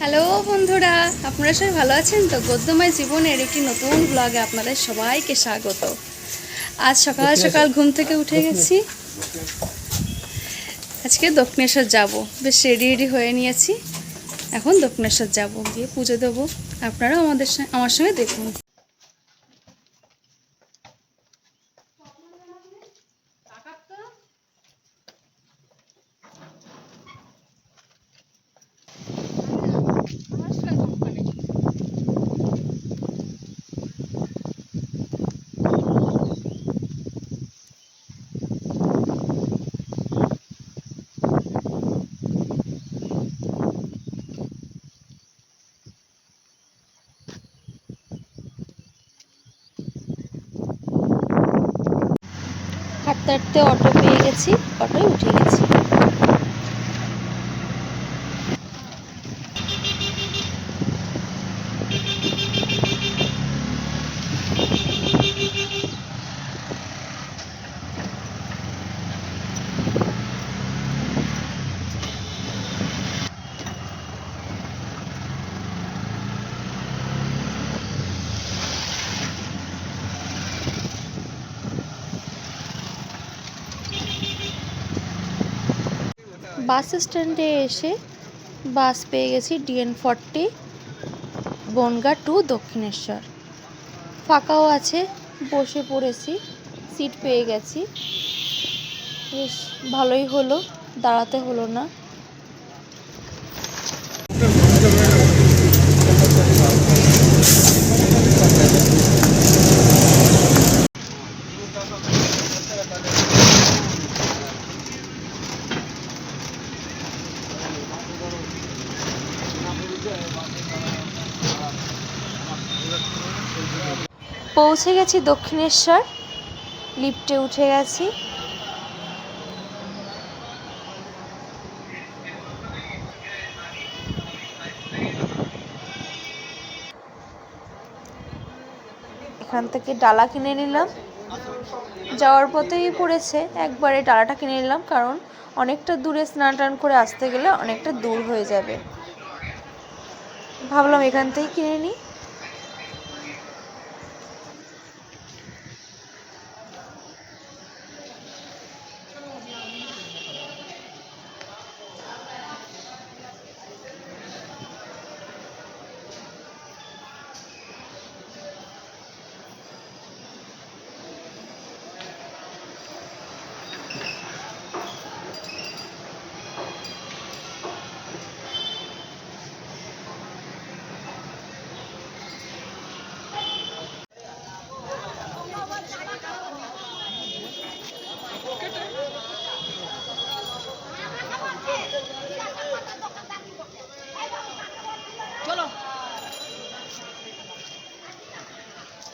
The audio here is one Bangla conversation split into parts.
হ্যালো বন্ধুরা আপনারা সবাই ভালো আছেন? তো গদ্যময় জীবনের একটি নতুন ব্লগে আপনাদের সবাইকে স্বাগত। আজ সকাল সকাল ঘুম থেকে উঠে গেছি। আজকে দক্ষিণেশ্বর যাব। বেশ রেডি রেডি হয়ে নিয়েছি। এখন দক্ষিণেশ্বর যাব গিয়ে পুজো দেবো। আপনারাও আমাদের আমার সঙ্গে দেখুন। হাঁটতে হাঁটতে অটো পেয়ে গেছি অটোয় উঠে গেছি। বাস স্ট্যান্ডে এসে বাস পেয়ে গেছি DN forty, Bongaon to Dakshineswar. ফাঁকাও আছে, বসে পড়েছি, সিট পেয়ে গেছি। বেশ ভালোই হলো, দাঁড়াতে হলো না। পৌঁছে গেছি দক্ষিণেশ্বর। লিফটে উঠে গেছি। এখান থেকে ডালা কিনে নিলাম। যাওয়ার পথেই পড়েছে, একবারে ডালাটা কিনে নিলাম, কারণ অনেকটা দূরে স্নান টান করে আসতে গেলে অনেকটা দূর হয়ে যাবে। ভাবলাম এখান থেকেই কিনে নিই।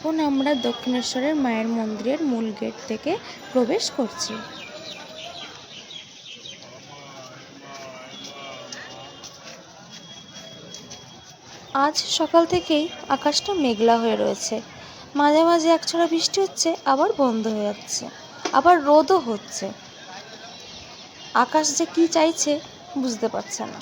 এখন আমরা দক্ষিণেশ্বরের মায়ের মন্দিরের মূল গেট থেকে প্রবেশ করছি। আজ সকাল থেকেই আকাশটা মেঘলা হয়ে রয়েছে। মাঝে মাঝে একছড়া বৃষ্টি হচ্ছে, আবার বন্ধ হয়ে যাচ্ছে, আবার রোদও হচ্ছে। আকাশ যে কি চাইছে বুঝতে পারছে না।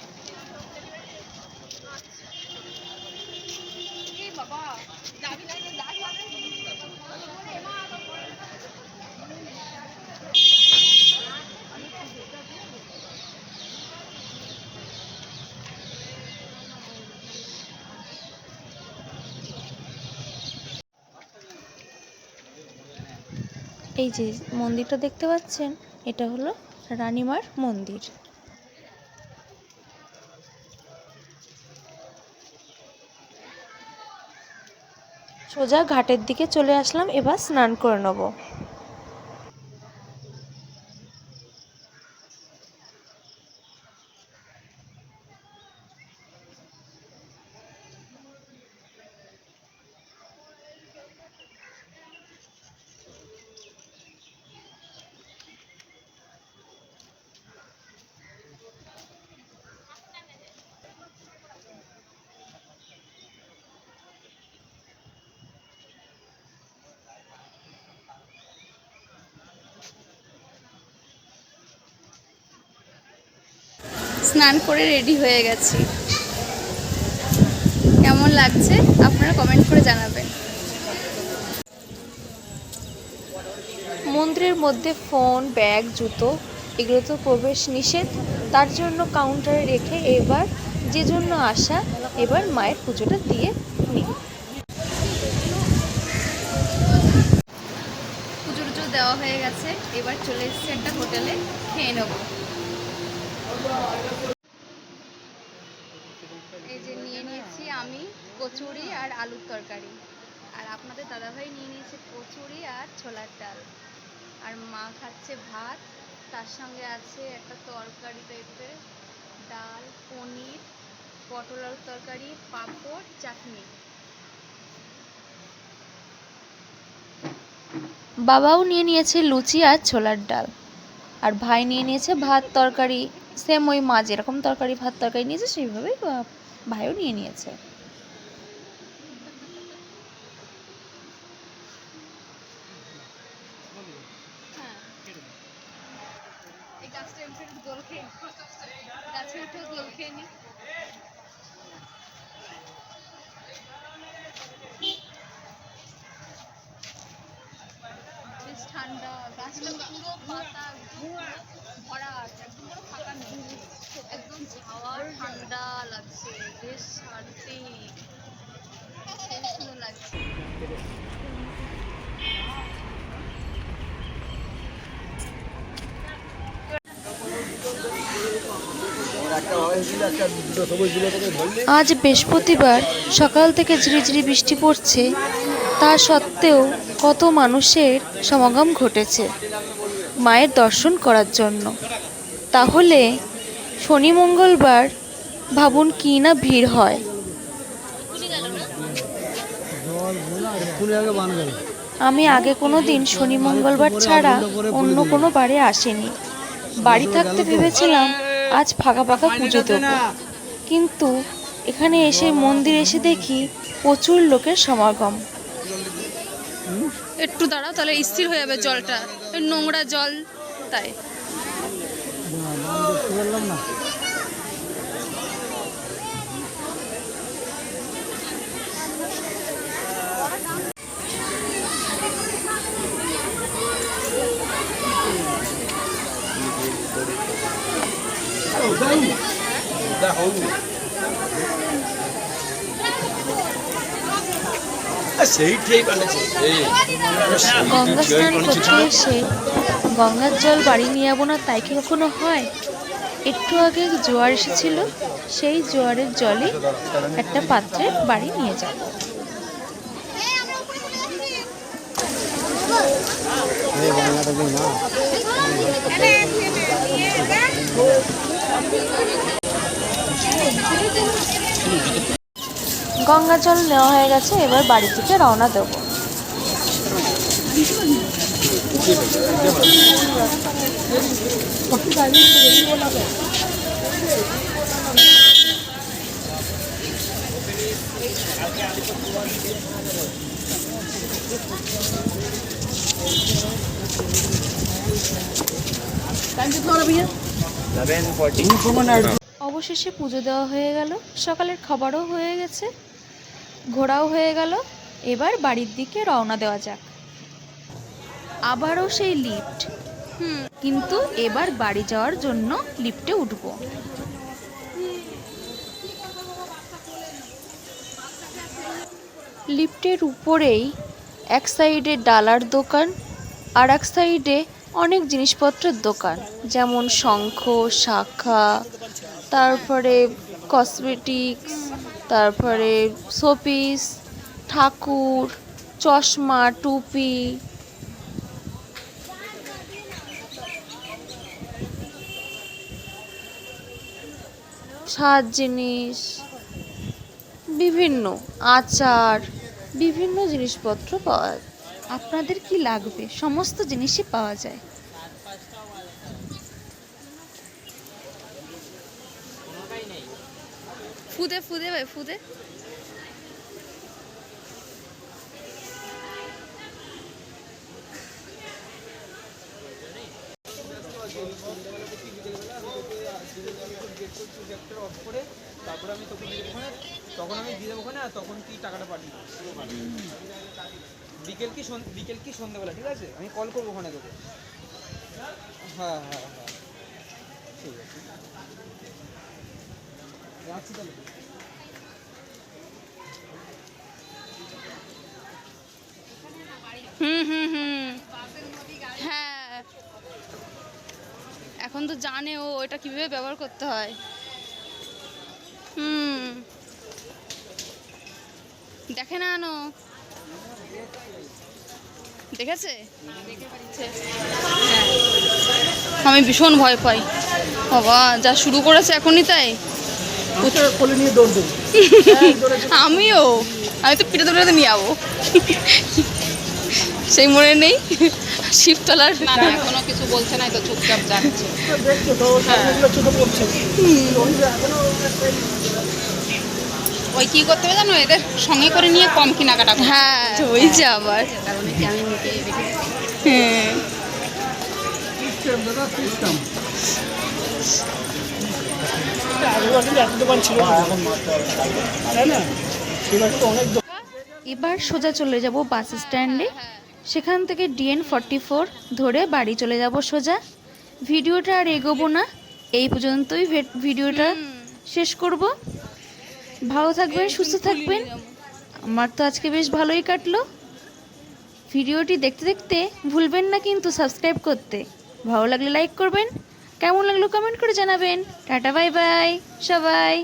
এই যে মন্দিরটা দেখতে পাচ্ছেন, এটা হলো রানীমার মন্দির। সোজা ঘাটের দিকে চলে আসলাম, এবার স্নান করে নেব। স্নান করে রেডি হয়ে গেছি। কেমন লাগছে? আপনারা কমেন্ট করে জানাবেন। মন্দিরের মধ্যে ফোন ব্যাগ জুতো এগুলো তো প্রবেশ নিষেধ। তার জন্য কাউন্টারে রেখে এবার যে জন্য আসা এবার মায়ের পুজোটা দিয়ে নিই। পুজো টুজো দেওয়া হয়ে গেছে। এবার চলে এসেছি একটা হোটেলে খেয়ে নেব। এই যে নিয়ে নিয়েছি আমি কচুরি আর আলুর তরকারি। আর আপনাদের দাদাভাই নিয়ে নিয়েছে কচুরি আর ছোলার ডাল। আর মা খাচ্ছে ভাত, তার সঙ্গে আছে একটা তরকারি টাইপের ডাল, পনির, পটল আলুর তরকারি, পাঁপড়, চাটনি। বাবাও নিয়ে নিয়েছে লুচি আর ছোলার ডাল। আর ভাই নিয়ে নিয়েছে ভাত, তরকারি। সেম ওই মা যেরকম তরকারি, ভাত তরকারি নিয়েছে, সেইভাবেই ভাইও নিয়ে নিয়েছে। ঠান্ডা, গাছটা পুরো পাতা পুরো ভরা আছে একদম পুরো ফাঁকা নেই একদম হাওয়া ঠান্ডা লাগছে, বেশ শান্তি। সুন্দর লাগছে। আজ বৃহস্পতিবার সকাল থেকে ঝিরিঝিরি বৃষ্টি পড়ছে। তা সত্ত্বেও কত মানুষের সমাগম ঘটেছে মায়ের দর্শন করার জন্য। তাহলে শনি মঙ্গলবার ভাবুন কি না ভিড় হয়। আমি আগে কোনো দিন শনি মঙ্গলবার ছাড়া অন্য কোনো বারে আসিনি। বাড়ি থাকতে ভেবেছিলাম আজ ফাঁকা ফাঁকা পুজো দেবো। কিন্তু এখানে এসে মন্দির এসে দেখি প্রচুর লোকের সমাগম। একটু দাঁড়াও, তাহলে স্থির হয়ে যাবে জলটা। নোংরা জল, তাই। ধরতে পারলাম না গঙ্গা স্নান করতে এসে গঙ্গার জল বাড়ি নিয়ে যাব না তাই কি কখনো হয়? একটু আগে জোয়ার এসেছিল, সেই জোয়ারের জলে একটা পাত্রে বাড়ি নিয়ে যাব গঙ্গা জল নেওয়া হয়ে গেছে, এবার বাড়ি থেকে রওনা দেবো। অবশেষে পুজো দেওয়া হয়ে গেল। সকালের খাবারও হয়ে গেছে, ঘোরাও হয়ে গেল। এবার বাড়ির দিকে রওনা দেওয়া যাক। আবারও সেই লিফট। কিন্তু এবার বাড়ি যাওয়ার জন্য লিফটে উঠবো। লিফটের উপরেই এক সাইডে ডালার দোকান আর এক সাইডে অনেক জিনিসপত্রের দোকান, যেমন শঙ্খ, শাখা, তারপরে কসমেটিক্স, তারপরে শোপিস, ঠাকুর, চশমা, টুপি সাজ জিনিস, বিভিন্ন আচার, বিভিন্ন জিনিসপত্র পাওয়া যায়। আপনাদের কি লাগবে? সমস্ত জিনিসই পাওয়া যায়। ফুদে ফুদে ভাই, ফুদে। তারপরে আমি তোকে তখন আমি দিয়ে দেবো ওখানে আর তখন তুই টাকাটা পাঠিয়ে। বিকেল কি বিকেল কি সন্ধ্যেবেলা ঠিক আছে আমি কল করব ওখানে তোকে হ্যাঁ হ্যাঁ হ্যাঁ ঠিক আছে রাখছি তাহলে হুম হুম হুম হ্যাঁ এখন তো জানে ও এটা কীভাবে ব্যবহার করতে হয়। হুম। দেখে না আনো। দেখেছে? হ্যাঁ। আমি ভীষণ ভয় পাই। বাবা যা শুরু করেছে এখনই তাই। দৌড় আমিও। আমি তো পিঠে পিঠাতে নিয়ে যাব সেই মনে নেই। শিবতলার না না এখনও কিছু বলছে না তো চুপচাপ যাচ্ছে। সামনেগুলো চোখে পড়ছে ওই কি করতে হবে জানো? এদের সঙ্গে করে নিয়ে কম কেনাকাটা হ্যাঁ ওই যে আবার। হ্যাঁ। এবার তো অনেক দোকান। এবার সোজা চলে যাব বাস স্ট্যান্ডে। সেখান থেকে ডিএন ফর্টি ফোর ধরে বাড়ি চলে যাব সোজা। ভিডিওটা আর এগোবো না। এই পর্যন্তই ভিডিওটা শেষ করব। ভালো থাকবেন সুস্থ থাকবেন। আমার তো আজকে বেশ ভালোই কাটলো। ভিডিওটি দেখতে দেখতে ভুলবেন না কিন্তু সাবস্ক্রাইব করতে। ভালো লাগলে লাইক করবেন। কেমন লাগল কমেন্ট করে জানাবেন। Tata bye bye. সবাই।